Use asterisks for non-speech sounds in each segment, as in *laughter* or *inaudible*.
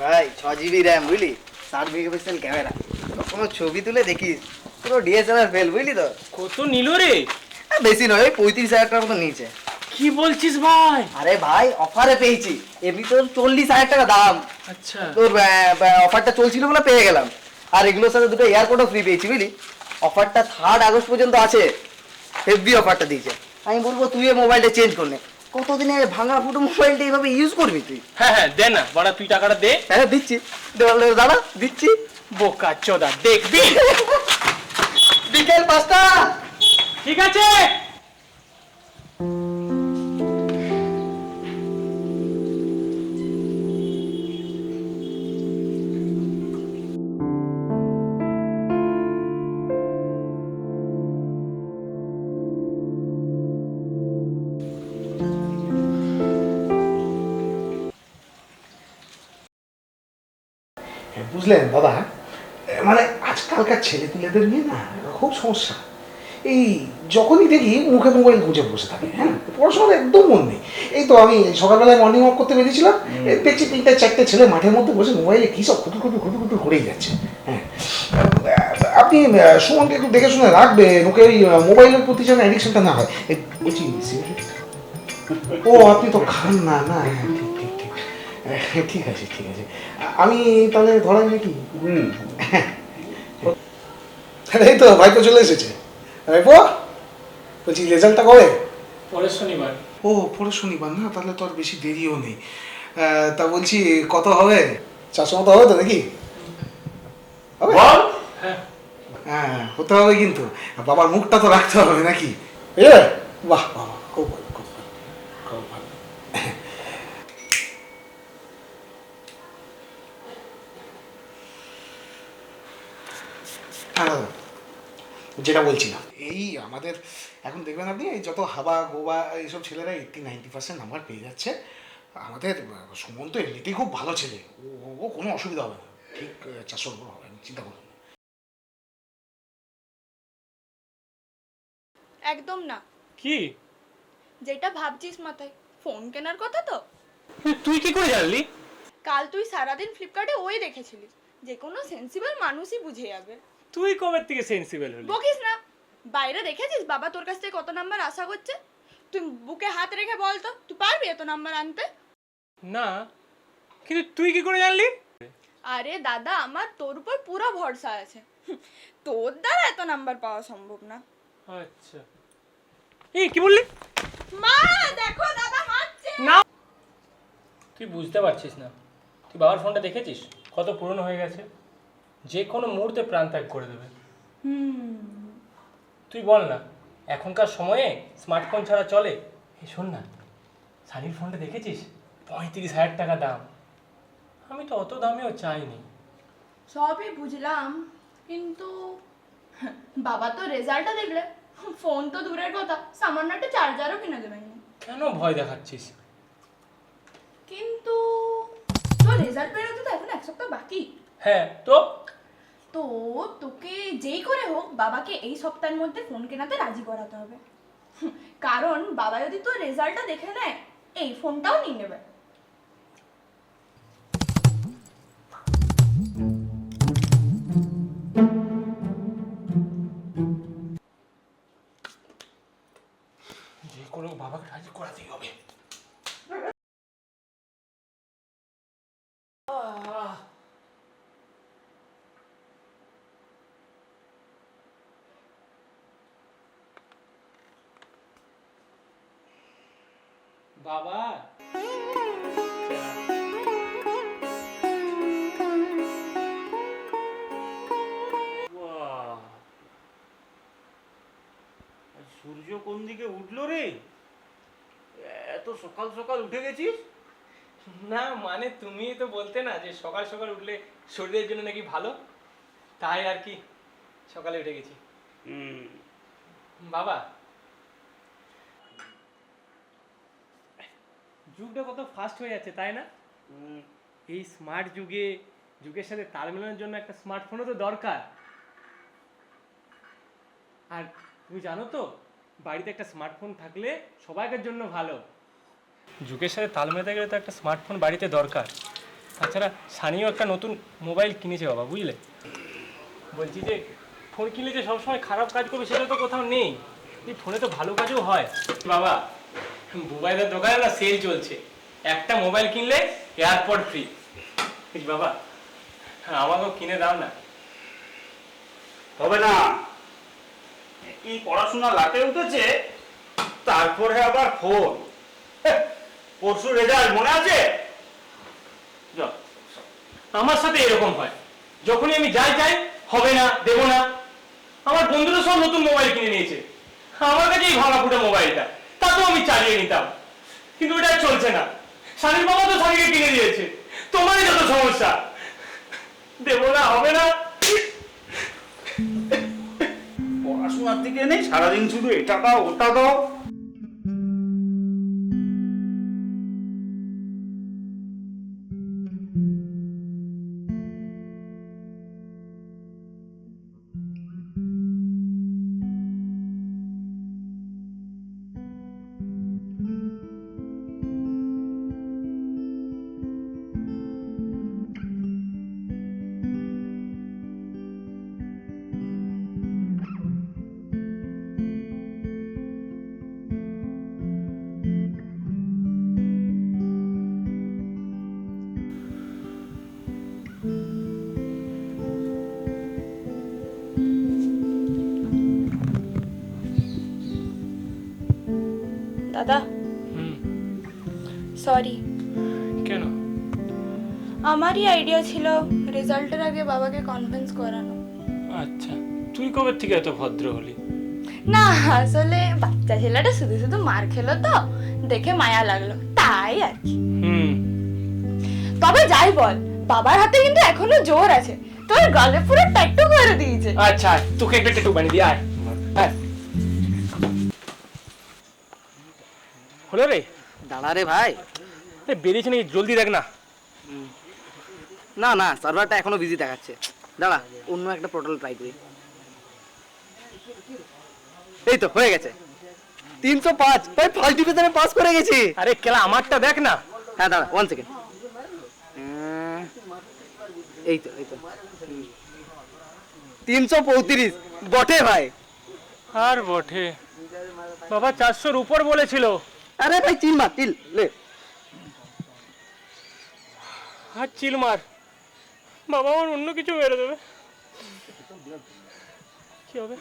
ভাই ছ GB RAM বুঝলি? ষাট মেগাপিক্সেল ক্যামেরা কোনো ছবি তুলে দেখিস? পুরো ডিএসএলআর ফেল বুঝলি তো? কত নিল রে? বেশি নয় ওই পঁয়ত্রিশ হাজার টাকার মতো নিচে কি বলছিস ভাই? আরে ভাই অফারে পেয়েছি। এমনি তোর চল্লিশ হাজার টাকা দাম। আচ্ছা। তোর অফারটা চলছিল বলে পেয়ে গেলাম। আর এগুলোর সাথে দুটো এয়ারপোর্টও ফ্রি পেয়েছি বুঝলি? অফারটা থার্ড আগস্ট পর্যন্ত আছে। হেভি অফারটা দিয়েছে। আমি বলব তুই মোবাইলটা চেঞ্জ করলে কতদিনে ভাঙা ফুটো মোবাইলটা এইভাবে ইউজ করবি তুই? হ্যাঁ হ্যাঁ দে না বড়া তুই টাকাটা দে। হ্যাঁ দিচ্ছি। দাঁড়া দাদা দিচ্ছি। বোকা চোদা দেখবি? *laughs* বিকেল পাঁচটা। ঠিক আছে? বুঝলেন দাদা? মানে আজকালকার ছেলে পিলেদের নিয়ে না খুব সমস্যা। এই যখনই দেখি মুখে মোবাইল গুঁজে বসে থাকে হ্যাঁ? পড়াশোনার একদম মন নেই। এই তো আমি সকালবেলায় মর্নিং ওয়াক করতে বেরিয়েছিলাম দেখছি তিনটে চারটে ছেলে মাঠের মধ্যে বসে মোবাইলে কী সব খুটু খুটু খুটু খুটু করেই যাচ্ছে হ্যাঁ? আপনি সুমনকে একটু দেখে শুনে রাখবেন ওকে ওই মোবাইলের প্রতি যেন অ্যাডিকশনটা না হয়। বলছি ও আপনি তো খান না না হ্যাঁ, *laughs* ঠিক হ্যাঁ, আছে ঠিক আছে। আমি তাহলে ধরাই নাকি হুম। এই তো ভাইপো চলে এসেছে। ভাইপো বলছি রেজাল্টটা কবে? পরের শনিবার। ও পরে শনিবার না? তাহলে তো আর বেশি দেরিও নেই। তা বলছি কত হবে? চারশো মতো হবে তো নাকি? হবে? হ্যাঁ। হ্যাঁ হতে হবে কিন্তু। বাবার মুখটা তো রাখতে হবে নাকি? এ? বাহ বাহ বাহ, খুব ভালো খুব ভালো খুব ভালো হ্যাঁ দাদা, যেটা বলছিলাম এই আমাদের এখন দেখবেন আপনি এই যত হাবা গোবা এইসব ছেলেরা এইটটি নাইনটি পার্সেন্ট নাম্বার পেয়ে যাচ্ছে। আমাদের আহ, সুমন তো এমনিতেই খুব ভালো ছেলে। ও ও কোনো অসুবিধা হবে না। ঠিক চারশোর উপর হবে চিন্তা করুন একদম না। কি? যেটা ভাবছিস মাথায়। ফোন কেনার কথা তো। তুই কি করে জানলি? কাল তুই সারাদিন ফ্লিপকার্টে ওই দেখেছিলিস। যে কোনো সেন্সিবল মানুষই বুঝে যাবে। তুই কবে থেকে সেন্সিবল হলি? বকিস না। বাইরে দেখেছিস বাবা তোর কাছ থেকে কত নাম্বার আশা করছে? তুই বুকে হাত রেখে বল তো তুই পারবি এত নাম্বার আনতে? না কিন্তু তুই কি করে জানলি? আরে দাদা আমার তোর উপর পুরো ভরসা আছে। তোর দ্বারা এত নাম্বার পাওয়া সম্ভব না। আচ্ছা। এই কি বললি? মা দেখো দাদা মারছে না। তুই বুঝতে পারছিস না। তুই বাবার ফোনটা দেখেছিস? কত পুরনো হয়ে গেছে? যে কোনো মুহূর্তে প্রাণ ত্যাগ করে দেবে। তুই বল না এখনকার সময়ে স্মার্টফোন ছাড়া চলে? এ শোন না সানির ফোনটা দেখেছিস? পঁয়ত্রিশ হাজার টাকা দাম। আমি তো অত দামেও চাইনি। সবই বুঝলাম কিন্তু বাবা তো রেজাল্টটা দেখলে ফোন তো দূরের কথা সামান্য একটা চার্জারও কিনে দেবেন কেন ভয় দেখাচ্ছিস? কিন্তু তো রেজাল্ট বেরোতে তো এখন এক সপ্তাহ বাকি। হ্যাঁ তো? তো তোকে যেই করে হোক বাবাকে এই সপ্তাহের মধ্যে ফোন কেনাতে রাজি করাতে হবে। কারণ বাবা যদি তোর রেজাল্টটা দেখে নেয়, এই ফোনটাও নিয়ে নেবে। বাবা! সূর্য কোন দিকে উঠল রে? এত সকাল সকাল উঠে গেছিস? না মানে তুমি তো বলতে না যে সকাল সকাল উঠলে শরীরের জন্য নাকি ভালো? তাই আর কি সকালে উঠে গেছি। বাবা যুগটা কত ফাস্ট হয়ে যাচ্ছে তাই না? এই স্মার্ট যুগে যুগের সাথে তাল মেলানোর জন্য একটা স্মার্টফোনও তো দরকার। আর তুমি জানো তো বাড়িতে একটা স্মার্টফোন থাকলে সবাইকার জন্য ভালো। যুগের সাথে তাল মেলাতে গেলে তো একটা স্মার্টফোন বাড়িতে দরকার। তাছাড়া সানিও একটা নতুন মোবাইল কিনেছে বাবা বুঝলে? বলছি যে ফোন কিনলে যে সবসময় খারাপ কাজ করবে সেটা তো কোথাও নেই। এই ফোনে তো ভালো কাজও হয়। বাবা মোবাইলের দোকানে না সেল চলছে। একটা মোবাইল কিনলে এয়ারপড ফ্রি বাবা আমাকেও কিনে দাও না। হবে না। এই পড়াশোনা লাটে উঠেছে তারপরে আবার ফোন পরশু রেজাল্ট মনে আছে। আমার সাথে এরকম হয়। যখনই আমি যাই যাই হবে না দেবো না। আমার বন্ধুরা সব নতুন মোবাইল কিনে নিয়েছে। আমার কাছে এই ভাঙা ফুটে মোবাইলটা। তা তো আমি চালিয়ে নিতাম। কিন্তু ওটা চলছে না। স্বামীর বাবা তো স্বামীকে কিনে দিয়েছে। তোমারই যত সমস্যা। দেব না, হবে না। পড়াশোনার দিকে নেই, সারাদিন শুধু এটা দাও, ওটা দাও। দাদা? সরি কেন? আমারই আইডিয়া ছিল রেজাল্টের আগে বাবাকে কনভিন্স করানো। আচ্ছা তুই কবে থেকে এত ভদ্র হলি? না আসলে বাচ্চা ছেলেটা শুধু শুধু মার খেলো তো দেখে মায়া লাগল তাই আর কি। হুম। তবে যাই বল বাবার হাতে কিন্তু এখনও জোর আছে তোর গলে পুরো ট্যাটু করে দিয়েছে। আচ্ছা তোকে একটা টেটু বানিয়ে দিই আয়। আয়। হলো রে। দাঁড়া রে ভাই। বেরিয়েছে নাকি? জলদি দেখ না। না না সার্ভারটা এখনও বিজি দেখাচ্ছে। দাঁড়া অন্য একটা পোর্টাল ট্রাই করি। এই তো হয়ে গেছে। তিনশো পাঁচ। ভাই ফার্স্ট ডিভিশনে পাস করে গেছি। আরে কেলা আমারটা দেখ না। হ্যাঁ দাঁড়া ওয়ান সেকেন্ড এই তো এই তো। তিনশো পঁয়ত্রিশ। বটে ভাই। আর বটে। বাবা চারশোর উপর বলেছিল। আরে ভাই চিল মা চিল। লে। আর চিল মার। বাবা আমার অন্য কিছু মেরে দেবে। কি হবে।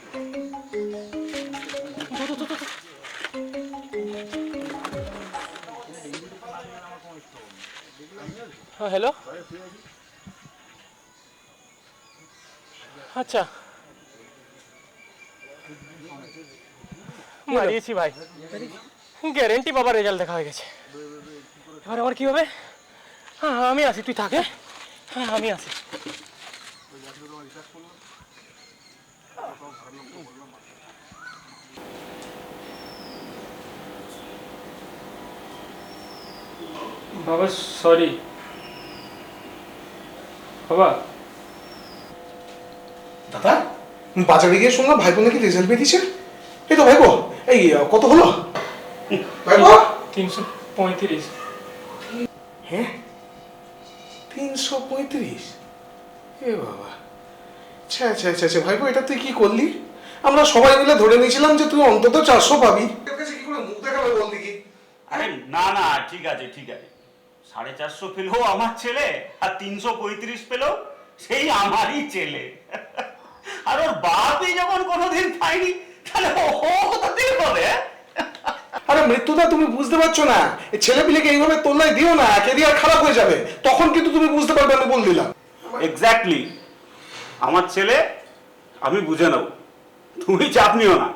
হ্যাঁ হ্যালো আচ্ছা। মারিয়েছি ভাই। গ্যারেন্টি বাবা রেজাল্ট দেখা হয়ে গেছে। এবার আমার কি হবে? হ্যাঁ আমি আসি তুই থাকে হ্যাঁ? আমি আসি বাবা সরি বাবা। দাদা বাজারে গিয়ে শুনলাম ভাইপো নাকি রেজাল্ট বেরিয়েছে। এই তো ভাই ভাইপো এই কত হলো? তিনশো পঁয়ত্রিশ হ্যাঁ তিনশো পঁয়ত্রিশ এ বাবা আচ্ছা আচ্ছা আচ্ছা আচ্ছা ভাইপো এটা তুই কি করলি? আমরা সবাই মিলে ধরে নিয়েছিলাম যে তুই অন্তত চারশো পাবি। তোর কাছে কি করে মুখ দেখাবে বল আরে না না ঠিক আছে ঠিক আছে। সাড়ে চারশো পেলেও আমার ছেলে আর তিনশো পঁয়ত্রিশ পেলেও সেই আমারই ছেলে। আর ওর বাপই যখন কোনোদিন পাইনি তাহলে ও কোথা থেকে পাবে হ্যাঁ? আরে মৃত্যুদা তুমি বুঝতে পারছ না। এই ছেলে পিলেকে এইভাবে তোল্লাই দিও না আর খারাপ হয়ে যাবে। তখন কিন্তু তুমি বুঝতে পারবে আমি বল দিলাম। এক্স্যাক্টলি আমার ছেলে আমি বুঝে নেব। তুমি চাপ নিও না।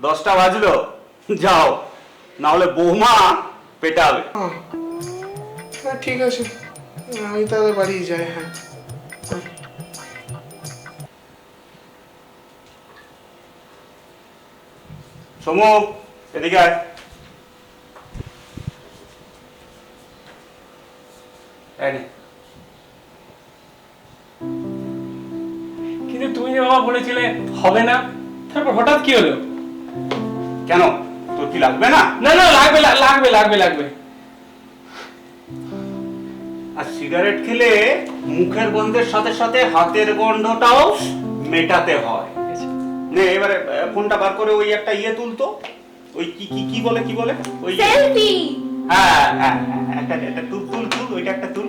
দশটা বাজলো যাও। না হলে বৌমা পেটাবে। হ্যাঁ ঠিক আছে। আমি তাহলে বাড়ি যাই হ্যাঁ। সমু এদিকে আয়। কিন্তু তুমি যে বাবা বলেছিলে হবে না? তারপর হঠাৎ কি হলো? কেন? তোর কি লাগবে না? না না লাগবে লাগবে লাগবে লাগবে। আর সিগারেট খেলে মুখের গন্ধের সাথে সাথে হাতের গন্ধটাও মেটাতে হয়। নে এবারে ফোনটা বার করে ওই একটা ইয়ে তুলতো। ওই কি কি কি বলে কি বলে? ওই সেলফি হ্যাঁ হ্যাঁ হ্যাঁ, একটা একটা তুল তুল তুল ওইটা একটা তুল।